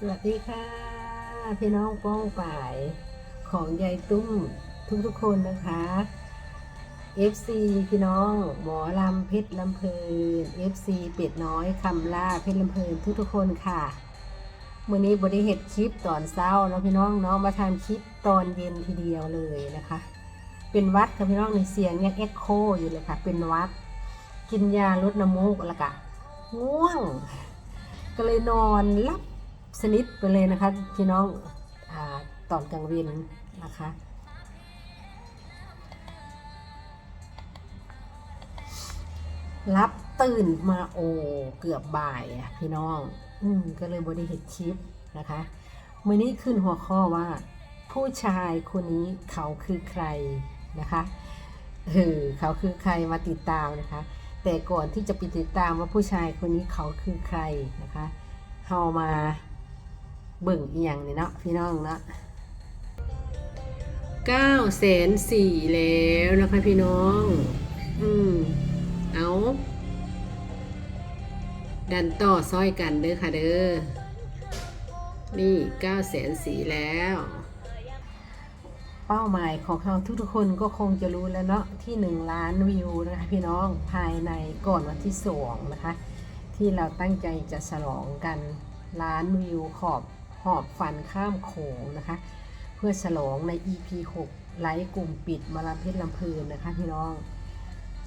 สวัสดีค่ะ พี่น้องป้องป่ายของยายตุ้มทุกๆคนนะคะ FC พี่น้องหมอลำเพชรลำเพลิน FC เป็ดน้อยคำล่าเพชรลำเพลินทุกๆคนค่ะมื่อนี้บริเหตุคลิปตอนเช้าเนาะพี่น้องเนาะมาทำคลิปตอนเย็นทีเดียวเลยนะคะ เป็นวัดค่ะพี่น้องในเสียงยังเอ็กโคอยู่เลยค่ะ เป็นวัด กินยาลดน้ำมูกแล้วก็ง่วง ก็เลยนอนลับ สนิทไปเลยนะคะพี่น้องอตอนกลางวันนะคะรับตื่นมาโอเกือบบ่ายอะพี่น้อง อืมก็เลยบริเหตุคลิปนะคะมือนี้ขึ้นหัวข้อว่า ผู้ชายคนนี้เขาคือใครนะคะเออเขาคือใครมาติดตามนะคะ แต่ก่อนที่จะไปติดตามว่าผู้ชายคนนี้เขาคือใครนะคะเฮามา เบิ่งเอียงนี่เนาะพี่น้องเนาะเก้าแสนสี่แล้วนะคะพี่น้อง อืม เอา ดันต่อซ้อยกันเด้อค่ะเด้อ นี่เก้าแสนสี่แล้ว เป้าหมายของเราทุกๆคนก็คงจะรู้แล้วเนาะที่1ล้านวิวนะคะพี่น้องภายในก่อนวันที่สองนะคะ ที่เราตั้งใจจะฉลองกันล้านวิวขอบ หอบฟันข้ามโขงนะคะ เพื่อฉลองใน EP 6 ไลฟ์กลุ่มปิดมาลำเพชรลำเพลินนะคะพี่น้อง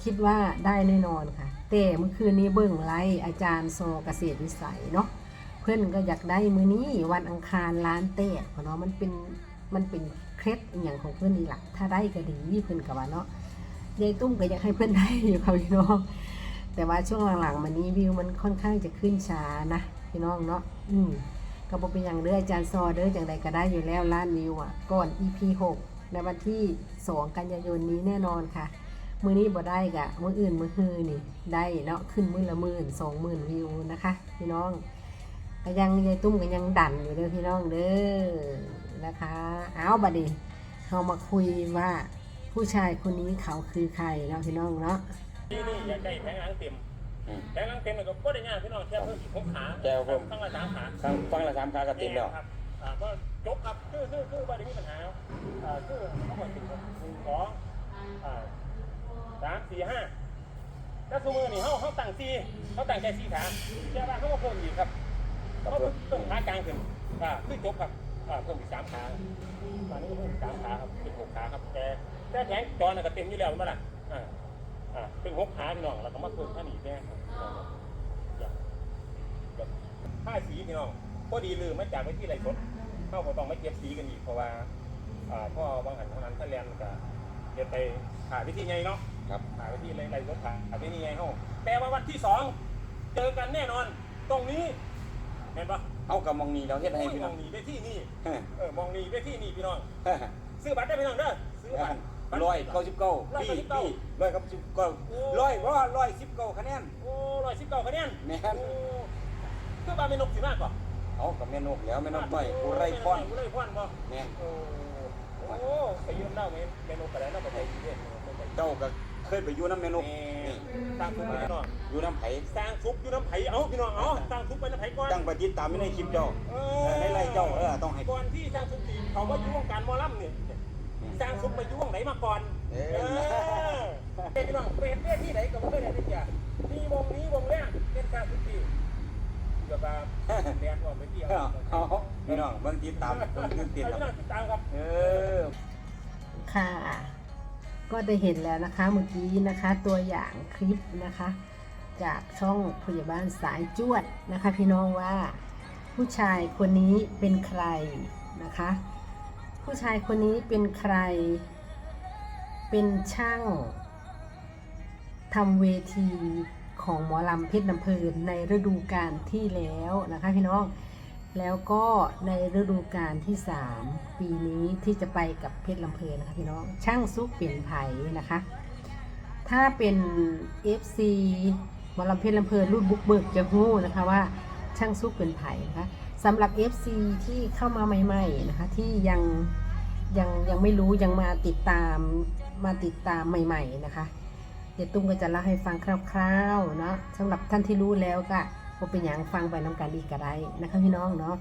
คิดว่าได้แน่นอนค่ะ แต่เมื่อคืนนี้เบิ่งไลฟ์อาจารย์โซเกษตรวิสัยเนาะเพื่อนก็อยากได้มือนี้วันอังคารล้านแตกเพราะเนาะมันเป็นมันเป็นเคล็ดอย่างของเพื่อนนี่แหละถ้าได้ก็ดีเพื่อนกับว่าเนาะยายตุ้มก็อยากให้เพื่อนได้อยู่ค่ะพี่น้อง แต่ว่าช่วงหลังๆมานี้วิวมันค่อนข้างจะขึ้นช้านะพี่น้องเนาะอืม ก็บอกเป็นอย่างเด้ออาจารย์ซอเด้ออย่างไรก็ได้อยู่แล้วล้านวิวอะก่อน EP 6ในวันที่ 2 กันยายนนี้แน่นอนค่ะ มือนี้บ่ได้กะมืออื่นมือฮือนี่ ได้เนาะขึ้นมือละหมื่นสองหมื่นวิวนะคะ พี่น้องก็ยังยายตุ้มก็ยังดันอยู่เด้อพี่น้องเด้อนะคะ เอาบัดนี้เรามาคุยว่าผู้ชายคนนี้เขาคือใครเนาะพี่น้องเนาะนี่นี่อยากได้แผงหลังเต็ม อืมแผงหลังเต็มมันก็บ่ได้ยากพี่น้องแค่เพิ่มอีกหกขาแก้วเพิ่ม ตั้งละสามขา ฟังฟังละสามคากระติมแล้ว ครับอ่าก็จบครับคือคือคือบ่ได้มีปัญหาอ่าคือเขาบอกติดหนึ่งสองอ่าสามสี่ห้าถ้าสมมตินี่เขาเขาตั้งสี่เขาตั้งใจสี่ขาแค่ว่าเขาก็เพิ่มอีกครับเขาเพิ่มขากลางขึ้นอ่าคือจบครับอ่าเพิ่มอีกสามขาตอนนี้ก็เพิ่มอีกสามขาครับเป็นหกขาครับแต่แต่แผงจอน่ะก็เต็มอยู่แล้วมั้งล่ะ อ่าอ่าเป็นหกขาพี่น้องแล้วก็มาเพิ่มท่านีแน่ครับแบบผ้าสีพี่น้องพอดีลืมไม่จากไว้ที่ไรสดเข้าก็ต้องไม่เก็บสีกันอีกเพราะว่าอ่าพ่อบางหันเท่านั้นถ้าเรียนก็เดี๋ยวไปหาวิธีไงเนาะครับหาวิธีไรไรสดหาหาวิธีไงเขาแปลว่าวันที่สองเจอกันแน่นอน ตรงนี้เห็นปะเอากับมองนีเราเฮ็ดให้พี่มน้อองงนี่ได้ที่นี่เฮ้ยเออมองนี่ได้ที่นี่พี่น้องซื้อบัตรได้พี่น้องเด้อซื้อบัตรบัต ร้อยเก้าสิบเก้าร้อยพี่เก้าสิบเก้าพี่ร้อยเก้าสิบเก้าโอ้ร้อยเพราะว่าร้อยสิบเก้าคะแนน โอ้ร้อยสิบเก้าคะแนนแม่น โอ้คือบาเป็นนกสิมากกว่าเอากับแม่นกแล้วแม่นกน้อยอุไรพรอุไรพรบ่แม่นโอ้โหไปยืมเล่าไหมเมนูไปแล้วเนาะไปไทยทีเดียวเจ้าก็เคยไปอยู่น้ำแม่นกนี่นี่สร้างทุกไปเนาะอยู่น้ำไผ่สร้างทุกอยู่น้ำไผ่เอาพี่น้องเอาสร้างทุกไปน้ำไผ่ก่อนตั้งปฏิดตามไม่ในคลิปเจ้าเอเออในไล่เจ้าเออต้องให้ก่อนที่สร้างทุกทีเขาว่าอยู่วงการหมอลำเนี่ย สร้างทุกไปอยู่วงไหนมาก่อน เอเอออเป็นพี่น้องเป็นเวทีไหนก็ไม่ได้ที่จะมีวงนี้วงแรกเป็นสร้างทุกทีเดี๋ยวมาเรียนว่าไปเที่ยวเอาพี่น้องเบิ่งติดตามเบิ่งติดติดพี่น้องติดตามครับ เออ ค่ะ ก็ได้เห็นแล้วนะคะเมื่อกี้นะคะ ตัวอย่างคลิปนะคะ จากช่องพยาบาลสายจวดนะคะ พี่น้องว่าผู้ชายคนนี้เป็นใครนะคะ ผู้ชายคนนี้เป็นใคร เป็นช่างทำเวทีของหมอลำเพชรลำเพลินในฤดูกาลที่แล้วนะคะพี่น้อง แล้วก็ในฤดูกาลที่ 3 ปีนี้ที่จะไปกับเพชรลำเพลินนะคะพี่น้อง ช่างซุกเปลี่ยนไผ่นะคะ ถ้าเป็น FC หมอลำเพชรลำเพลินรุ่นบุกเบิกจะหู้นะคะว่าช่างซุกเป็นไผ่นะคะ สำหรับ FC ที่เข้ามาใหม่ ๆ นะคะ ที่ยังยังยังไม่รู้ยังมาติดตามมาติดตามใหม่ ๆ นะคะเดี๋ยวตุ้มก็จะเล่าให้ฟังคร่าวๆเนาะสำหรับท่านที่รู้แล้วก็บ่เป็นอย่างฟังไปน้ำกันอีก็ได้นะคะพี่น้องเนาะ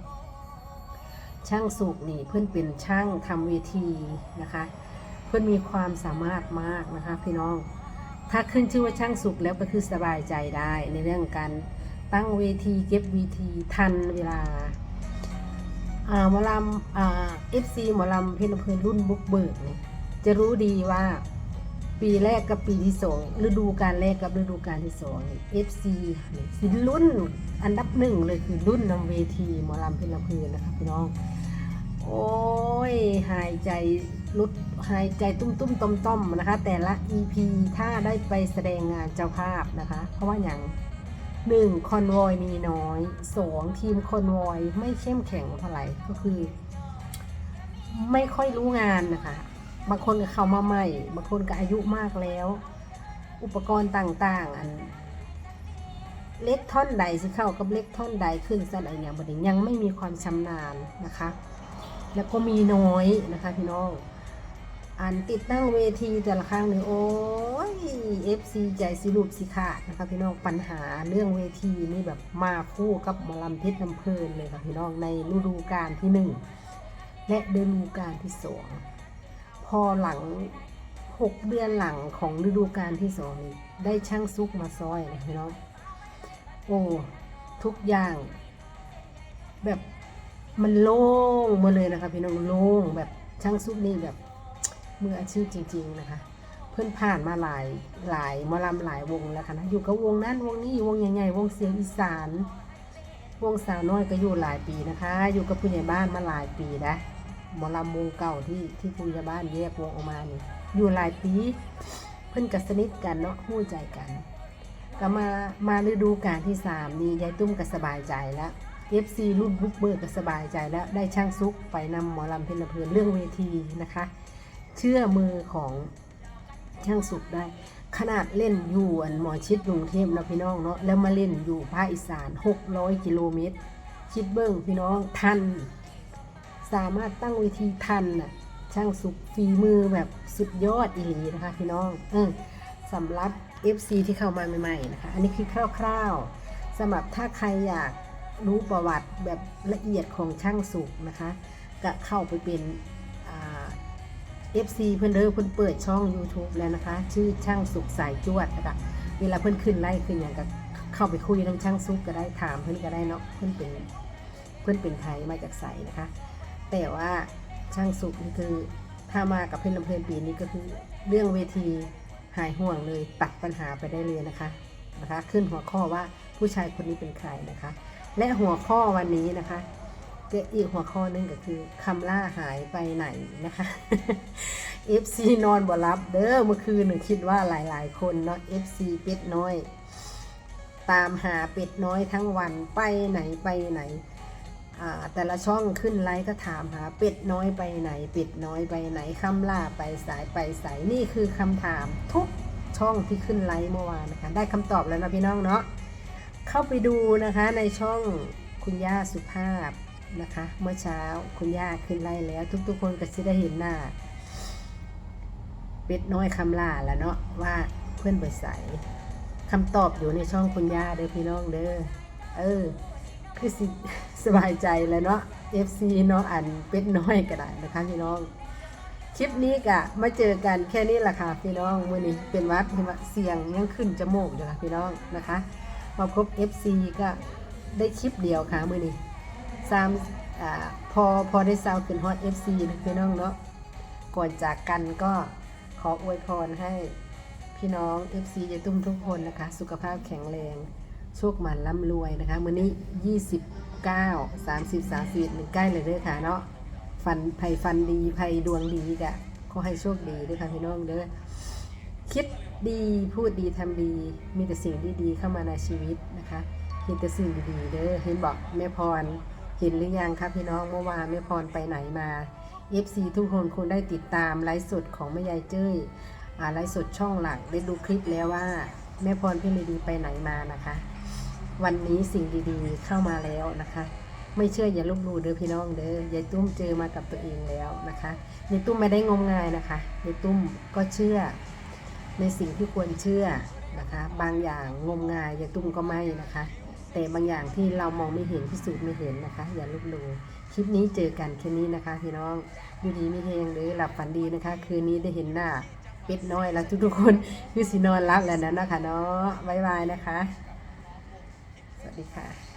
ช่างสุกนี่เพื่อนเป็นช่างทำเวทีนะคะ เพื่อนมีความสามารถมากนะคะ พี่น้อง ถ้าขึ้นชื่อว่าช่างสุกแล้วก็คือสบายใจได้ในเรื่องการ ตั้งเวทีเก็บเวทีทันเวลาอ่าหมอลำอ่าเอฟซีหมอลำเพลินเพลินรุ่นบุกเบิกเนี่ยจะรู้ดีว่าปีแรกกับปีที่สองฤดูการแรกกับฤดูการที่สองเอฟซีสิรุ่นอันดับหนึ่งเลยคือรุ่นนำเวทีหมอลำเพลินเพลนนะคะพี่น้อง โอ้ยหายใจลุดหายใจตุ้มตุ้มต้มต้มๆนะคะ แต่ละ EP ถ้าได้ไปแสดงงานเจ้าภาพนะคะ เพราะว่าอย่าง หนึ่งคอนวอยมีน้อยสองทีมคอนวอยไม่เข้มแข็งเท่าไหร่ก็คือ ไม่ค่อยรู้งานนะคะ บางคนก็เข้ามาใหม่ บางคนก็อายุมากแล้ว อุปกรณ์ต่างๆ อัน เล็กท่อนใดสิเข้ากับเล็กท่อนใดขึ้นสันอะไรอย่างบดนี้ยังไม่มีความชำนาญนะคะ แล้วก็มีน้อยนะคะพี่น้อง อันติดตั้งเวทีแต่ละครั้งเนี่ยโอ้ย FC ใจสิรูปสิขาดนะคะพี่น้องปัญหาเรื่องเวทีนี่แบบมาคู่กับมอลำเพชรลำเพลินเลยค่ะพี่น้องในฤดูกาลที่หนึ่งและฤดูกาลที่สองพอหลังหกเดือนหลังของฤดูกาลที่สองนี่ได้ช่างซุกมาซอยนะพี่น้องโอ้ทุกอย่าง แบบมันโล่งมาเลยนะคะพี่น้องโล่งแบบช่างซุปนี่แบบ มืออาชีพจริง ๆ นะคะ เพื่อนผ่านมาหลายหลายหมอลำหลายวงแล้วค่ะนะอยู่กับวงนั้นวงนี้วงใหญ่ๆวงเสียงอีสานวงสาวน้อยก็อยู่หลายปีนะคะ อยู่กับผู้ใหญ่บ้านมาหลายปีนะหมอลำวงเก่าที่ที่ผู้ใหญ่บ้านแยกวงออกมานี่อยู่หลายปีเพื่อนกับสนิทกันเนาะหู้ใจกัน ก็มามาฤดูกาลที่สามนี่ยายตุ้มก็สบายใจแล้ว FC รุ่นบุกเบิกก็สบายใจแล้วได้ช่างซุกไปนำหมอลำเพลินเพลินเรื่องเวทีนะคะ เชื่อมือของช่างสุกได้ ขนาดเล่นอยู่อันหมอชิดกรุงเทพนะพี่น้องเนาะแล้วมาเล่นอยู่ภาคอีสาน 600 กิโลเมตร คิดเบิ้งพี่น้องทัน สามารถตั้งเวทีทันน่ะช่างสุกฝีมือแบบสุดยอดอีหลีนะคะพี่น้องเออสำหรับ FC ที่เข้ามาใหม่ๆนะคะ อันนี้คือคร่าวๆสำหรับถ้าใครอยากรู้ประวัติแบบละเอียดของช่างสุกนะคะ ก็เข้าไปเป็น FC เพื่อนเด้อเพื่อนเปิดช่อง YouTube แล้วนะคะ ชื่อช่างสุกสายจวดนะคะเวลาเพื่อนขึ้นไล่ขึ้นอย่างก็เข้าไปคุยน้ำช่างสุกก็ได้ถามเพื่อนก็ได้เนาะเพื่อนเป็นเพื่อนเป็นใครมาจากใสนะคะ แต่ว่าช่างสุกนี่คือถ้ามากับเพื่อนลำเพลินปีนี้ก็คือเรื่องเวทีหายห่วงเลยตัดปัญหาไปได้เลยนะคะนะคะ ขึ้นหัวข้อว่าผู้ชายคนนี้เป็นใครนะคะ และหัวข้อวันนี้นะคะ อีกหัวข้อนึงก็คือคำล่าหายไปไหนนะคะ FC นอนบ่รับเด้อเมื่อคืนหนูคิดว่าหลาย ๆ คนเนาะ FC เป็ดน้อย ตามหาเป็ดน้อยทั้งวันไปไหนไปไหนแต่ละช่องขึ้นไลฟ์ก็ถามหาเป็ดน้อยไปไหน เป็ดน้อยไปไหนคำล่าไปสายไปสายนี่คือคำถามทุกช่องที่ขึ้นไลฟ์เมื่อวานนะคะ ได้คำตอบแล้วนะพี่น้องเนาะเข้าไปดูนะคะในช่องคุณย่าสุภาพ นะคะ เมื่อเช้าคุณย่าขึ้นไลฟ์แล้ว ทุกๆคนก็จะได้เห็นหน้า เป็ดน้อยคำล่าแล้วเนาะว่าเพื่อนเปิดใสคำตอบอยู่ในช่องคุณย่าเด้อพี่น้องเด้อเออ คือสิสบายใจแล้วเนาะ FC เนาะอันเป็ดน้อยก็ได้นะคะพี่น้องคลิปนี้กะมาเจอกันแค่นี้แหละค่ะพี่น้องมื่อนี้เป็นวัดเห็นว่าเสียงยังขึ้นจมูกอยู่ค่ะพี่น้องนะคะมาพบ FC ก็ได้คลิปเดียวค่ะมือนี้ สามอพอพอได้ซาวขึ้นฮอต FC นะพี่น้องเนาะก่อนจากกันก็ขออวยพรให้พี่น้อง FC จะตุ้มทุกคนนะคะ สุขภาพแข็งแรง โชคมันร่ำรวยนะคะมื้อนี้ 29 30 31มันใกล้เลยเด้อค่ะเนาะฟันไผ่ฟันดีไผ่ดวงดีกะขอให้โชคดีด้วยค่ะพี่น้องเด้อคิดดีพูดดีทำดี มีแต่สิ่งดีๆเข้ามาในชีวิตนะคะเห็นแต่สิ่งดีๆเด้อเห็นบอกแม่พร เห็นหรือยังครับพี่น้องเมื่อวานแม่พรไปไหนมา FC ทุกคนคงได้ติดตามไลฟ์สดของแม่ยายเจ้ยไลฟ์สดช่องหลักได้ดูคลิปแล้วว่าแม่พรพี่เลดีไปไหนมานะคะ วันนี้สิ่งดีๆเข้ามาแล้วนะคะ ไม่เชื่ออย่าลบหลู่เด้อพี่น้องเด้อยายตุ้มเจอมากับตัวเองแล้วนะคะยายตุ้มไม่ได้งมงายนะคะยายตุ้มก็เชื่อในสิ่งที่ควรเชื่อนะคะ บางอย่างงมงายยายตุ้มก็ไม่นะคะ แต่บางอย่างที่เรามองไม่เห็นพิสูจน์ไม่เห็นนะคะ อย่าลบหลู่คลิปนี้เจอกันแค่นี้นะคะ พี่น้องดูดีไม่เฮงหรือหลับฝันดีนะคะ คืนนี้ได้เห็นหน้าเป็ดน้อยแล้วทุกๆคนคือสินอนรับแล้วนะนะคะเนาะบ๊ายบายนะคะ สวัสดีค่ะ